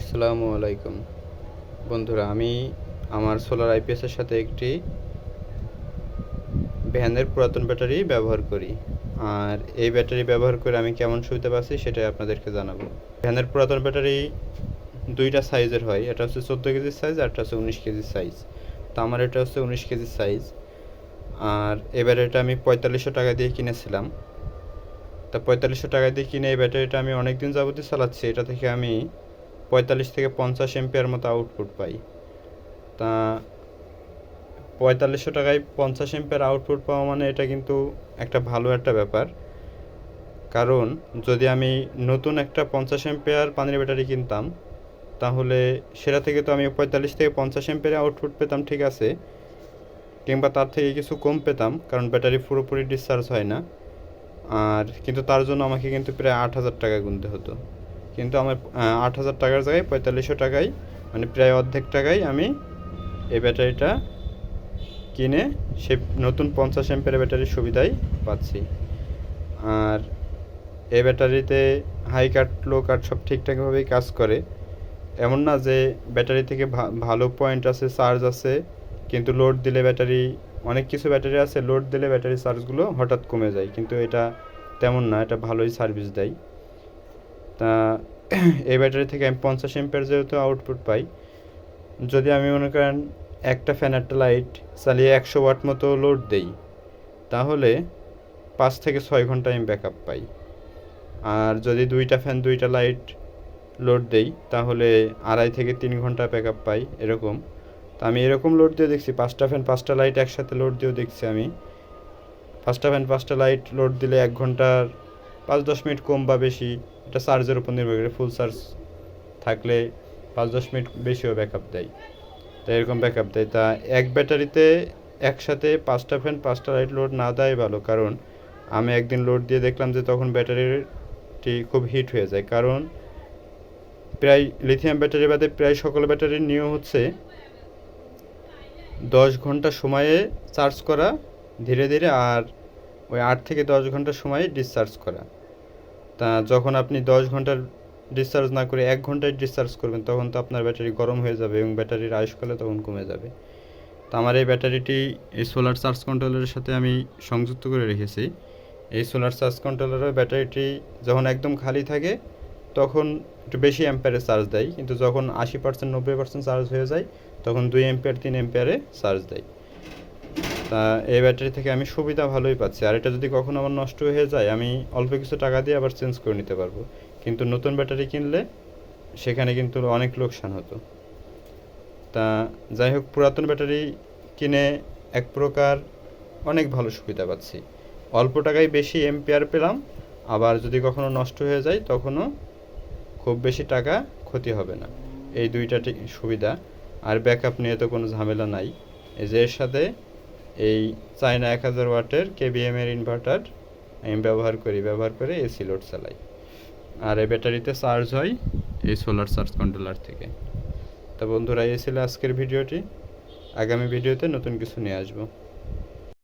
আসসালামু আলাইকুম। বন্ধুরা, আমি আমার সোলার আইপিএসের সাথে একটি ভ্যানের পুরাতন ব্যাটারি ব্যবহার করি। আর এই ব্যাটারি ব্যবহার করে আমি কেমন সুবিধা পাচ্ছি সেটাই আপনাদেরকে জানাব। ভ্যানের পুরাতন ব্যাটারি দুইটা সাইজের হয়, এটা হচ্ছে চোদ্দ কেজির সাইজ আর একটা হচ্ছে উনিশ কেজির সাইজ। তো আমার এটা হচ্ছে উনিশ কেজির সাইজ। আর এই ব্যাটারিটা আমি পঁয়তাল্লিশশো টাকা দিয়ে কিনেছিলাম। তা পঁয়তাল্লিশশো টাকা দিয়ে কিনে এই ব্যাটারিটা আমি অনেক দিন যাবতীয় চালাচ্ছি। এটা থেকে আমি পঁয়তাল্লিশ থেকে পঞ্চাশ এমপিয়ার মতো আউটপুট পাই। তা পঁয়তাল্লিশশো টাকায় পঞ্চাশ এমপিয়ার আউটপুট পাওয়া মানে এটা কিন্তু একটা ভালো একটা ব্যাপার। কারণ যদি আমি নতুন একটা পঞ্চাশ এমপিয়ার পানির ব্যাটারি কিনতাম, তাহলে সেটা থেকে তো আমি পঁয়তাল্লিশ থেকে পঞ্চাশ এমপিয়ার আউটপুট পেতাম, ঠিক আছে। কিংবা তার থেকে কিছু কম পেতাম, কারণ ব্যাটারি পুরোপুরি ডিসচার্জ হয় না। আর কিন্তু তার জন্য আমাকে কিন্তু প্রায় আট হাজার টাকা গুনতে হতো। কিন্তু আমার আট হাজার টাকার জায়গায় পঁয়তাল্লিশশো টাকায় মানে প্রায় অর্ধেক টাকায় আমি এই ব্যাটারিটা কিনে সে নতুন পঞ্চাশ এম্পের ব্যাটারির সুবিধাই পাচ্ছি। আর এই ব্যাটারিতে হাই কাট লো কাট সব ঠিকঠাকভাবেই কাজ করে। এমন না যে ব্যাটারি থেকে ভালো পয়েন্ট আছে চার্জ আছে, কিন্তু লোড দিলে ব্যাটারি, অনেক কিছু ব্যাটারি আছে লোড দিলে ব্যাটারি চার্জগুলো হঠাৎ কমে যায়। কিন্তু এটা তেমন না, এটা ভালোই সার্ভিস দেয়। তা এই ব্যাটারি থেকে আমি পঞ্চাশ এম্পের যেহেতু আউটপুট পাই, যদি আমি মনে করেন একটা ফ্যান একটা লাইট চালিয়ে একশো ওয়াট মতো লোড দেই, তাহলে পাঁচ থেকে ছয় ঘণ্টা আমি ব্যাকআপ পাই। আর যদি দুইটা ফ্যান দুইটা লাইট লোড দেই, তাহলে আড়াই থেকে তিন ঘণ্টা ব্যাকআপ পাই, এরকম। তা আমি এরকম লোড দিয়ে দেখছি, পাঁচটা ফ্যান পাঁচটা লাইট একসাথে লোড দিয়েও দেখছি আমি। পাঁচটা ফ্যান পাঁচটা লাইট লোড দিলে এক ঘণ্টার পাঁচ দশ মিনিট কম বা বেশি, এটা চার্জের উপর নির্ভর করে ফুল চার্জ থাকলে পাঁচ দশ মিনিট বেশিও ব্যাকআপ দেয়। তাই এরকম ব্যাকআপ দেয়। তা এক ব্যাটারিতে একসাথে পাঁচটা ফ্যান পাঁচটা লাইট লোড না দেয় ভালো। কারণ আমি একদিন লোড দিয়ে দেখলাম যে তখন ব্যাটারিটি খুব হিট হয়ে যায়। কারণ প্রায় লিথিয়াম ব্যাটারি বাদে প্রায় সকল ব্যাটারির নিয়ম হচ্ছে দশ ঘণ্টা সময়ে চার্জ করা ধীরে ধীরে আর ওই আট থেকে দশ ঘণ্টা সময়ে ডিসচার্জ করা। তা যখন আপনি দশ ঘণ্টার ডিসচার্জ না করে এক ঘন্টায় ডিসচার্জ করবেন, তখন তো আপনার ব্যাটারি গরম হয়ে যাবে এবং ব্যাটারির আয়ুষ্কালে তখন কমে যাবে। তো আমার এই ব্যাটারিটি এই সোলার চার্জ কন্ট্রোলারের সাথে আমি সংযুক্ত করে রেখেছি। এই সোলার চার্জ কন্ট্রোলারের ব্যাটারিটি যখন একদম খালি থাকে, তখন একটু বেশি অ্যাম্পিয়ারে চার্জ দেয়। কিন্তু যখন আশি পার্সেন্ট নব্বই পার্সেন্ট চার্জ হয়ে যায়, তখন দুই অ্যাম্পিয়ার তিন অ্যাম্পিয়ারে চার্জ দেয়। এই ব্যাটারি থেকে আমি সুবিধা ভালোই পাচ্ছি। আর এটা যদি কখনো আমার নষ্ট হয়ে যায়, আমি অল্প কিছু টাকা দিয়ে আবার চেঞ্জ করে নিতে পারব। কিন্তু নতুন ব্যাটারি কিনলে সেখানে কিন্তু অনেক লোকসান হতো। তা যাই হোক, পুরাতন ব্যাটারি কিনে এক প্রকার অনেক ভালো সুবিধা পাচ্ছি। অল্প টাকায় বেশি এম্পিয়ার পেলাম, আবার যদি কখনো নষ্ট হয়ে যায়, তখনও খুব বেশি টাকা ক্ষতি হবে না। এই দুইটা সুবিধা। আর ব্যাকআপ নিয়ে তো কোনো ঝামেলা নাই। এই যে এর সাথে এই চায়না এক হাজার ওয়াটের কেবিএম এর ইনভার্টার আমি ব্যবহার করি, ব্যবহার করে এসি লোড চালাই। আর এই ব্যাটারিতে চার্জ হয় এই সোলার চার্জ কন্ট্রোলার থেকে। তা বন্ধুরা, এই ছিল আজকের ভিডিওটি। আগামী ভিডিওতে নতুন কিছু নিয়ে আসব।